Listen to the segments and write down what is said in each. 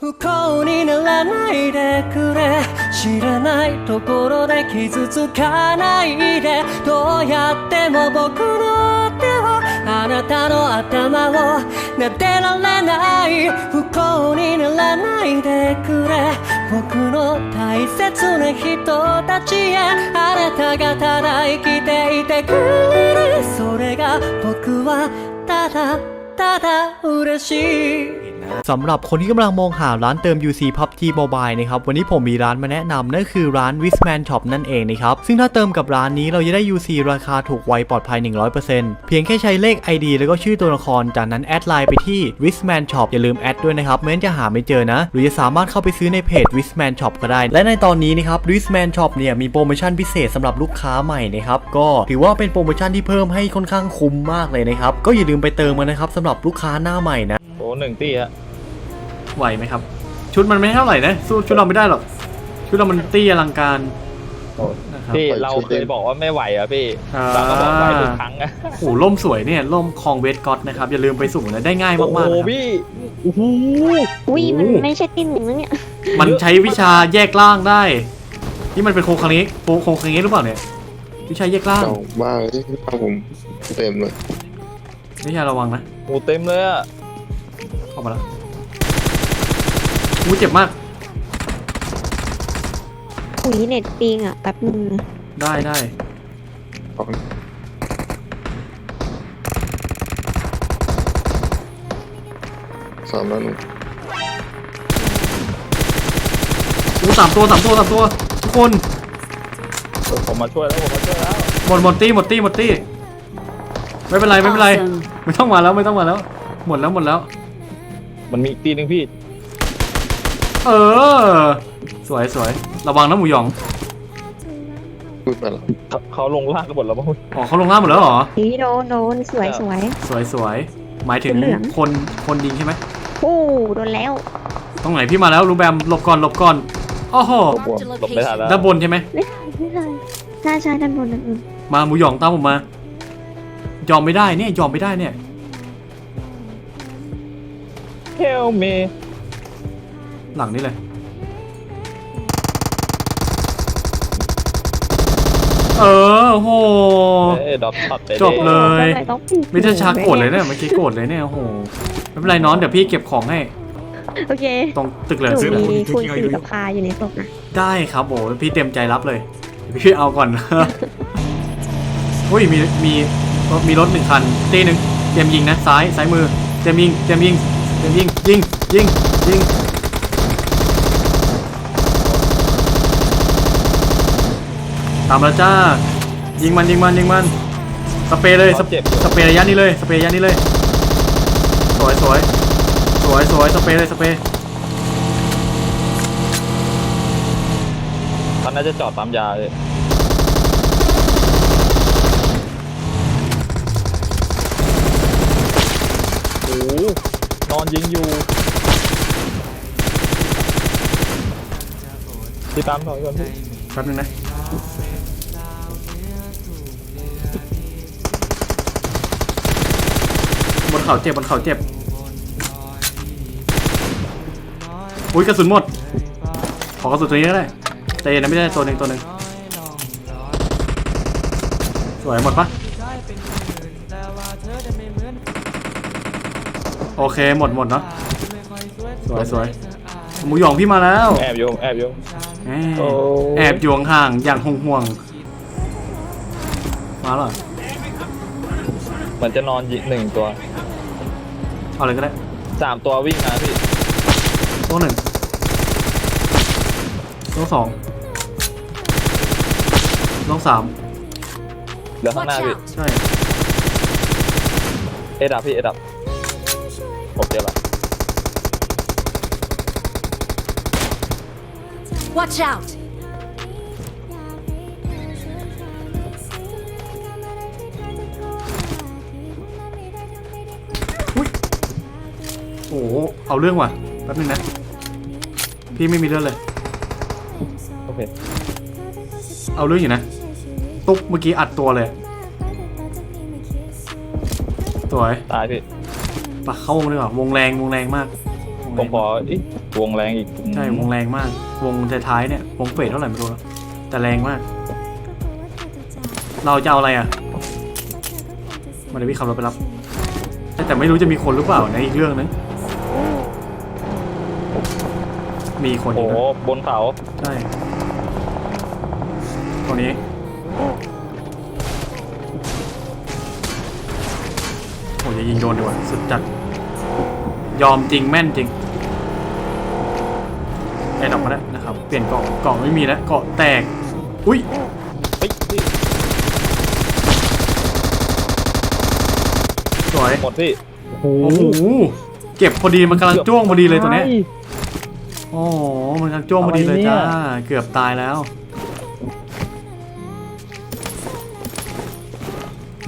不幸にならないでくれ知らないところで傷つかないでどうやっても僕の手をあなたの頭を撫でられない。不幸にならないでくれ。僕の大切な人たちへ。あなたがただ生きていてくれる。それが僕はただただ嬉しい。 สำหรับคนที่กำลังมองหาร้านเติม UC PUBG Mobile นะครับวันนี้ผมมีร้านมาแนะนำนั่นคือร้าน Wisman Shop นั่นเองนะครับซึ่งถ้าเติมกับร้านนี้เราจะได้ UC ราคาถูกไวปลอดภัย 100%เพียงแค่ใช้เลข ID แล้วก็ชื่อตัวละคร จากนั้นแอดไลน์ไปที่ Wisman Shop อย่าลืมแอดด้วยนะครับไม่งั้นจะหาไม่เจอนะ หรือจะสามารถเข้าไปซื้อในเพจ Wisman Shop ก็ได้ และในตอนนี้นะครับ Wisman Shop เนี่ยมีโปรโมชั่นพิเศษสำหรับลูกค้าใหม่นะครับก็ถือว่าเป็นโปรโมชั่นที่เพิ่มให้ค่อนข้างคุ้มมากเลยนะครับก็อย่าลืมไปเติมกันนะครับสำหรับลูกค้าหน้าใหม่นะโอ้หนึ่งตีฮะ ไหวไหมครับ ชุดมันไม่เท่าไหร่นะสู้ชุดเราไม่ได้หรอก ชุดเรามันตี้อลังการโอ้นะครับ พี่เราเคยบอกว่าไม่ไหวอะพี่อ่า เราก็บอกไหวทุกครั้งอะโอ้โหล่มสวยเนี่ยล่มคองเวทก็อตนะครับ อย่าลืมไปสุ่มนะได้ง่ายโอ้มากโหๆนะครับ พี่โอ้โห อุ้ยมันโอ้ ไม่ใช่ตีหนึ่งนะเนี่ยมันใช้วิชาแยกล่างได้ที่มันเป็นโครงคังนี้โครงคังนี้หรือเปล่าเนี่ย วิชาแยกล่าง เก่าบ้าเลยที่บ้านผมเต็มเลยวิชาระวังนะโอ้เต็มเลยอะเข้ามาแล้ว อู้เจ็บมาก อุ้ยเน็ตปิงอะแป๊บนึงนะได้ได้ของสามแล้วหนูอู้สามตัวสามตัวสามตัว ทุกคน เออผมมาช่วยแล้วผมมาช่วยแล้วหมดหมดตี้หมดตี้หมดตี้ไม่เป็นไรไม่เป็นไรไม่ต้องมาแล้วไม่ต้องมาแล้ว หมดแล้วหมดแล้ว มันมีอีกตีหนึ่งพี่ เออ สวยสวยระวังนะหมูหยองพูดมาแล้วเขาเขาลงล่างกันหมดแล้วมั้งอ๋อเขาลงล่างหมดแล้วเหรอเฮ้ยโดนโดนสวยสวย สวยสวยหมายถึงเหลือง คนคนยิงใช่ไหมโอ้โดนแล้ว ตรงไหนพี่มาแล้วรูแบมหลบก่อนหลบก่อนโอ้โหบวมหลบไม่ทันแล้วด้านบนใช่ไหมไม่ทันไม่ทันใช่ใช่ด้านบนด้านบนมาหมูหยองตามผมมา ยอมไม่ได้เนี่ยยอมไม่ได้เนี่ยเฮลเม หลังนี่เลย เออโอ้โห เอ้ยดรอปช็อตไปจบเลยไม่ต้องปิดมิทชาโกรธเลยเนี่ยเมื่อกี้โกรธเลยเนี่ยโอ้โหไม่เป็นไรน้องเดี๋ยวพี่เก็บของให้โอเคตรงตึกเหลืหองนูตึกเหลืองมีคูณสี่กับพาอยู่ในศพนะได้ครับโอ้พี่เต็มใจรับเลยเดี๋ยวพี่เอาก่อน อุ้ยมีมีมีรถหนึ่งคันตีหนึ่งเตรียมยิงนะซ้ายซ้ายมือเตรียมยิงเตรียมยิงเตรียมยิงยิงยิงยิง ตามแล้วจ้า ยิงมันยิงมันยิงมัน สเปรย์เลยสเปเจ็บอยู่สเปรย์ระยะนี้เลยสเปรย์ระยะนี้เลย สวยสวยสวยสวยสเปรย์เลยสเปรย์เขาน่าจะจอดปั๊มยาเลยโอ้โหนอนยิงอยู่พี่ตามหน่อยก่อนพี่แป๊บนึงนะ เขาเจ็บบนเขาเจ็บอุ้ยกระสุนหมด ขอกระสุนตัวนี้ก็ได้ใจเย็นนะไม่ได้ตัวหนึ่งตัวหนึ่งสวยหมดปะโอเคหมดหมดเนาะสวยสวยหมูหยองพี่มาแล้วแอบอยู่แอบอยู่แหมโอ้แอบอยู่ห่างๆอย่างห่วงๆมาแล้วเหรอเหมือนจะนอนยิงหนึ่งตัว เอาเลยก็ได้สามตัววิ่งมาพี่ตัวหนึ่งตัวสองตัวสามเหลือข้างหน้าพี่ใช่ เอดับพี่เอดับผมเจ็บละ Watch out! เอาเรื่องว่ะแป๊บนึงนะ พี่ไม่มีเรื่องเลย โอเค เอาเรื่องอยู่นะ ตุ๊บเมื่อกี้อัดตัวเลย สวยตายพี่ปะเข้าวงเลยว่ะวงแรงวงแรงมากวงผแรมงขออีกวงแรงอีกใช่วงแรงมาก วงท้ายๆเนี่ยวงเฟดเท่าไหร่ไม่รู้แล้วแต่แรงมาก เราจะเอาอะไรอะมาเดี๋ยวพี่ขับรถไปรับ แต่ไม่รู้จะมีคนหรือเปล่าในะอีกเรื่องนึง มีคนอโอ้ยู่โหนะบนเขาใช่ตัวนี้ โอ้ยอย่ายิงโดนดีกว่า สุดจัด ยอมจริงแม่นจริงแอนออกมาแล้วนะครับ เปลี่ยนเกาะเกาะไม่มีแล้วเกาะแตก อุ้ย เฮ้ยพี่สวย หมดพี่โอ้โห เก็บพอดีมันกำลังจ้วงพอดีเลยตัวเนี้ย โอ้โหมันกำลังจ้วงพอดีเลยจ้าเกือบตายแล้ว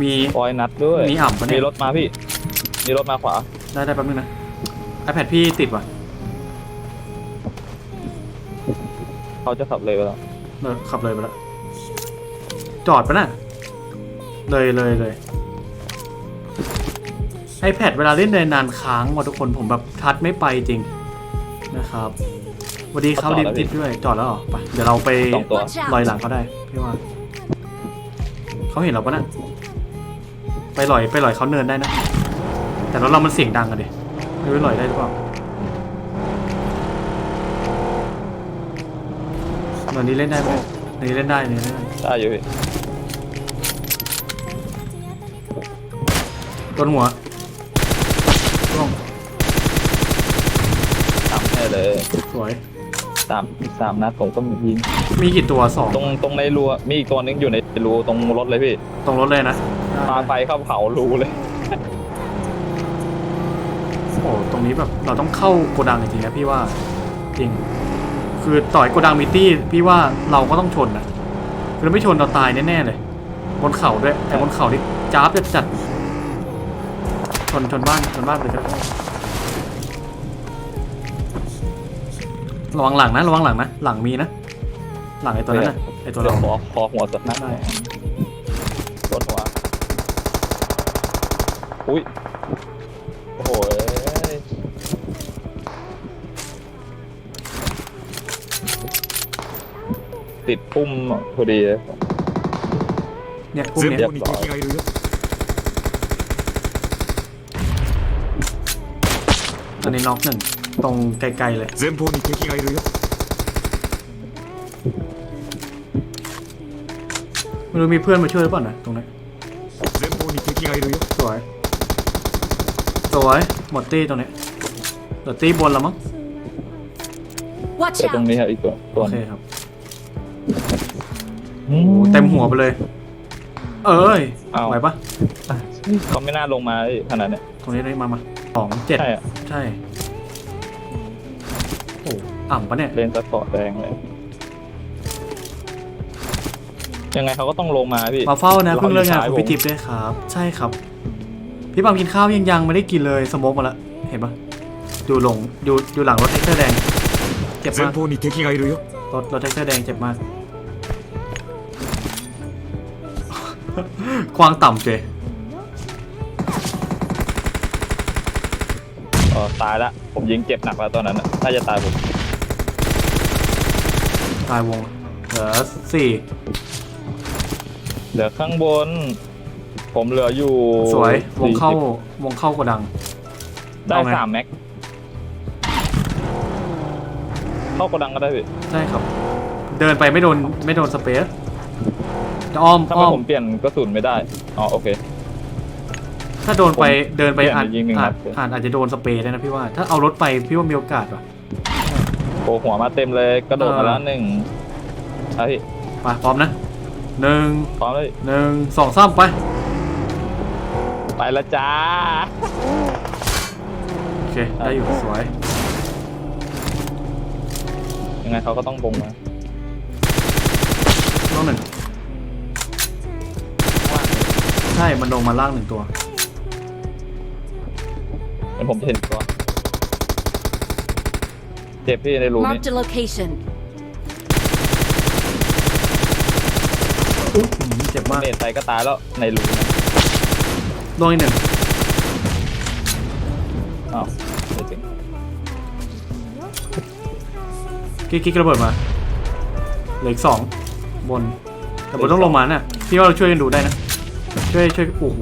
มี ปอยนัดด้วยมีอ่ำปะเนี่ย มีรถมาพี่ มีรถมาขวา ได้ได้แป๊บนึงนะ iPad พี่ติดว่ะเขาจะขับเลยไปแล้วเลิกขับเลยไปแล้ว จอดปะน่ะ เลยเลยเลย iPad เวลาเล่นนานๆค้างว่ะทุกคนผมแบบทัดไม่ไปจริง นะครับสวัสดีครับดิมติดด้วยจอดแล้วเหรอไปเดี๋ยวเราไปสองตัว ลอยหลังเขาได้พี่ว่าเขาเห็นเราปะน่ะไปลอยไปลอยเขาเนินได้นะ แต่รถเรามันเสียงดังอะดิไม่รู้ลอยได้หรือเปล่าเนินนี้เล่นได้ไหมเนินนี้เล่นได้เนินนี้เล่นได้ได้อยู่พี่ต้นหัวร่วง ตามให้เลยสวย สามสามนัดผมก็ยิงมีกี่ตัวสองตรงตรงในรูอะมีอีกตัวนึงอยู่ในรูตรงรถเลยพี่ตรงรถเลยนะปาไฟเข้าเผารูเลย โอ้ตรงนี้แบบเราต้องเข้าโกดังจริงๆนะพี่ว่าจริง คือต่อยโกดังมิตี้พี่ว่าเราก็ต้องชนนะคือไม่ชนเราตายแน่ๆเลย บนเขาด้วยแต่บนเขานี่จ้าบจะจัดชนชนบ้านชนบ้านไปเลย ระวังหลังนะระวังหลังนะหลังมีนะ หลังไอ้ตัวนั้นนะไอ้ตัว เดี๋ย เรา วขอขอหัวสักนัด ได้ รถหัว อุ้ย โอ้โหเอ้ยติดพุ่มพอดีเลย เนี่ยพวก 前 เนี้ย 方に敵がいるよ อันนี้น็อกหนึ่ง ตรงไกลๆเลย 前方に敵がいるよ ไม่รู้มีเพื่อนมาช่วยหรือเปล่านะตรงนี้ 前方に敵がいるよ สวย สวย หมดตี้ตรงนี้เหลือตี้บนแล้วมั้ง Watch แต่ตรง out! นี้ครับอีกตัวตัว โอ ห เค นึง ครับ อื โอ้เต็มหัวไปเลย เอ้ย เอา ไหวปะ เขาไม่น่าลงมาเลยขนาดเนี้ย ตรงนี้ได้มามาสองเจ็ด ใช่อะ ใช่ ต่ำปะเนี่ย เลนสกอร์ตแดงเลยยังไงเขาก็ต้องลงมาพี่ มาเฝ้านะเพิ่งเลิกงานพี่ทิพย์ด้วยครับ ใช่ครับ พี่บัมกินข้าวยังยังไม่ได้กินเลยสมบกมาละเห็นปะดูหลงดูดูหลังรถแท็กเตอร์แดงเจ็บมากรถรถแท็กเตอร์แดงเจ็บมากควางต่ำเจ๊อตายละผมยิงเจ็บหนักแล้วตอนนั้นน่าจะตายผม ตายวงเหลือสี่เหลือข้างบน ผมเหลืออยู่สวยวงเข้า40วงเข้ากระดัง ได้เอาไง สามแม็ก เข้ากระดังก็ได้พี่ใช่ครับ เดินไปไม่โดนไม่โดนสเปซจะอ้อมถ้าไมอ้อมผมเปลี่ยนกระสุนไม่ได้ อ๋อโอเค ถ้าโดนไปเดินไปเปลี่ยนอาจยิงหนึ่งอาจนัดเลยอาจอาจจะโดนสเปรย์ได้นะพี่ว่า ถ้าเอารถไปพี่ว่ามีโอกาสว่ะโอ้หัวมาเต็มเลยกระโดดมาแล้วหนึ่งอะพี่ไปพร้อมนะหนึ่งพร้อมเลยหนึ่งสองสามไป ไปและจ้าโอเค ได้อยู่สวย ยังไงเขาก็ต้องบงมาน้องหนึ่งใช่ มันลงมาล่างหนึ่งตัว เดี๋ยวผมจะเห็นตัว เจ็บพี่ในรูนี้ Marked a location. อุ๊ยอืมเจ็บมากเนตไปก็ตายแล้วในรูนะลงอีกหนึ่งอ้าวไม่ถึงกิ๊กกิ๊กระเบิดมาเหลืออีกสองบนแต่บนต้องลงมาน่ะพี่ว่าเราช่วยกันดูได้นะช่วยช่วยโอ้โห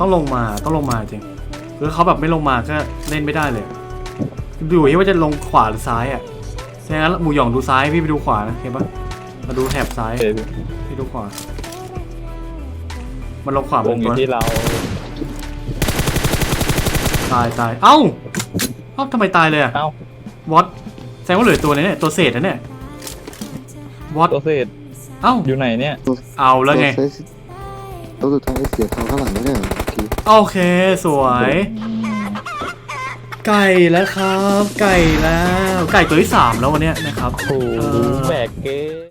ต้องลงมาต้องลงมาจริงคือเขาแบบไม่ลงมาก็เล่นไม่ได้เลยดูที่ว่าจะลงขวาหรือซ้ายอะดังนั้นหมูหยองดูซ้ายพี่ไปดูขวานะเห็นปะมาดูแถบซ้ายเอ้ยพี่ดูขวา มันลงขวาวงอยู่ตัวที่เราตายตายเอ้าเอ้าทำไมตายเลยอะเอ้าวอตแสดงว่าเหลือตัวนี้เนี่ยตัวเศษนะเนี่ยวอตตัวเศษเอ้าอยู่ไหนเนี่ย เอาแล้วไง ตัวสุดท้ายเสียทางข้างหลังไม่ได้เหรอทีโอเคสวย ไก่แล้วครับ ไก่แล้ว ไก่ตัวที่สามแล้ววันเนี้ยนะครับ โอ้โหเออ แบกเก้